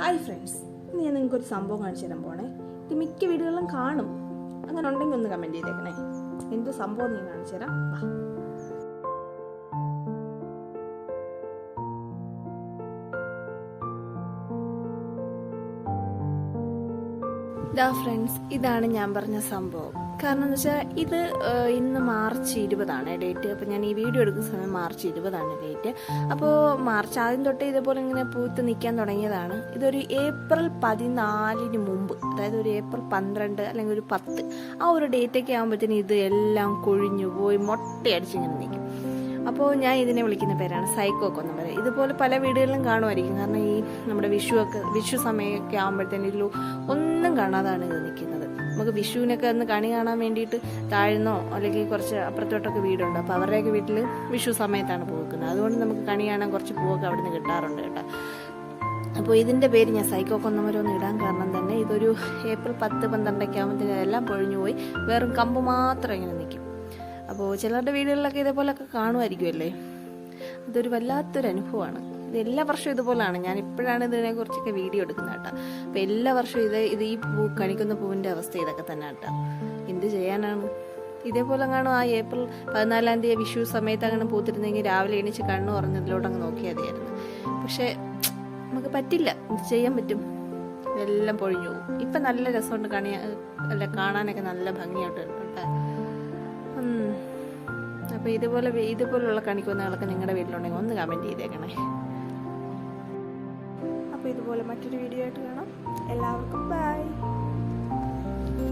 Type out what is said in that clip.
Hi friends ഇന്ന് ഞാൻ നിങ്ങൾക്ക് ഒരു സംഭവം കാണിച്ചു തരാൻ പോണേ. ഇത് മിക്ക വീടുകളിലും കാണും. അങ്ങനെ ഉണ്ടെങ്കിൽ ഒന്ന് കമന്റ് ചെയ്തേക്കണേ. എന്ത് സംഭവം നീ കാണിച്ചു തരാം. ഇതാ ഫ്രണ്ട്സ് ഇതാണ് ഞാൻ പറഞ്ഞ സംഭവം. കാരണം എന്ന് വെച്ചാൽ ഇത് ഇന്ന് മാർച്ച് ഇരുപതാണ് ഡേറ്റ്. അപ്പോൾ ഞാൻ ഈ വീഡിയോ എടുക്കുന്ന സമയം മാർച്ച് ഇരുപതാണ് ഡേറ്റ്. അപ്പോൾ മാർച്ച് ആദ്യം തൊട്ടേ ഇതേപോലെ ഇങ്ങനെ പൂത്ത് നിൽക്കാൻ തുടങ്ങിയതാണ്. ഇതൊരു ഏപ്രിൽ പതിനാലിന് മുമ്പ് അതായത് ഒരു ഏപ്രിൽ പന്ത്രണ്ട് അല്ലെങ്കിൽ ഒരു പത്ത് ആ ഒരു ഡേറ്റൊക്കെ ആകുമ്പോഴത്തേനും ഇത് എല്ലാം കൊഴിഞ്ഞു പോയി മൊട്ടയടിച്ചിങ്ങനെ നിൽക്കും അപ്പോൾ ഞാൻ ഇതിനെ വിളിക്കുന്ന പേരാണ് സൈക്കോ കൊന്നമര ഇതുപോലെ പല വീടുകളിലും കാണുമായിരിക്കും. കാരണം ഈ നമ്മുടെ വിഷു ഒക്കെ വിഷു സമയമൊക്കെ ആകുമ്പോഴത്തേനും ഒന്നും കാണാതാണ് ഇത് നിൽക്കുന്നത്. നമുക്ക് വിഷുവിനൊക്കെ ഒന്ന് കണി കാണാൻ വേണ്ടിയിട്ട് താഴ്ന്നോ അല്ലെങ്കിൽ കുറച്ച് അപ്പുറത്തോട്ടൊക്കെ വീടുണ്ട്? അപ്പോൾ അവരുടെയൊക്കെ വീട്ടിൽ വിഷു സമയത്താണ് പോകുന്നത് അതുകൊണ്ട് നമുക്ക് കണി കാണാൻ കുറച്ച് പൂവൊക്കെ അവിടെ നിന്ന് കിട്ടാറുണ്ട് കേട്ടോ. അപ്പോൾ ഇതിന്റെ പേര് ഞാൻ സൈക്കോ കൊന്നമരം ഇടാൻ കാരണം തന്നെ ഇതൊരു ഏപ്രിൽ പത്ത് പന്ത്രണ്ടൊക്കെ ആകുമ്പോഴത്തേക്കും എല്ലാം പൊഴിഞ്ഞു പോയി. വെറും കമ്പ് മാത്രം ഇങ്ങനെ നിൽക്കും. അപ്പോൾ ചിലരുടെ വീടുകളിലൊക്കെ ഇതേപോലൊക്കെ കാണുമായിരിക്കുമല്ലേ? ഇതൊരു വല്ലാത്തൊരു അനുഭവമാണ്. ഇത് എല്ലാ വർഷവും ഇതുപോലാണ്. ഞാൻ ഇപ്പോഴാണ് ഇതിനെക്കുറിച്ചൊക്കെ വീഡിയോ എടുക്കുന്നത് കേട്ടോ. അപ്പോൾ എല്ലാ വർഷവും ഇത് ഇത് ഈ പൂ കണിക്കുന്ന പൂവിന്റെ അവസ്ഥ ഇതൊക്കെ തന്നെ കേട്ടോ. എന്ത് ചെയ്യാനാണ്? ഇതേപോലെ കാണും ആ ഏപ്രിൽ പതിനാലാം തീയതി വിഷു സമയത്ത് അങ്ങനെ പൂത്തിരുന്നെങ്കിൽ രാവിലെ എണീച്ച് കണ്ണു പറഞ്ഞതിലോട്ട് അങ്ങ് നോക്കിയാൽ മതിയായിരുന്നു പക്ഷേ നമുക്ക് പറ്റില്ല. ചെയ്യാൻ പറ്റും? എല്ലാം പൊഴിഞ്ഞു പോകും. ഇപ്പം നല്ല രസമുണ്ട് കണിയാ അല്ല കാണാനൊക്കെ നല്ല ഭംഗിയായിട്ട് കേട്ടോ. അപ്പോൾ ഇതുപോലെ ഇതുപോലുള്ള കണിക്കൊന്നകളൊക്കെ നിങ്ങളുടെ വീട്ടിലുണ്ടെങ്കിൽ ഒന്ന് കമന്റ് ചെയ്തേക്കണേ. അപ്പോൾ ഇതുപോലെ മറ്റൊരു വീഡിയോ ആയിട്ട് കാണാം. എല്ലാവർക്കും ബൈ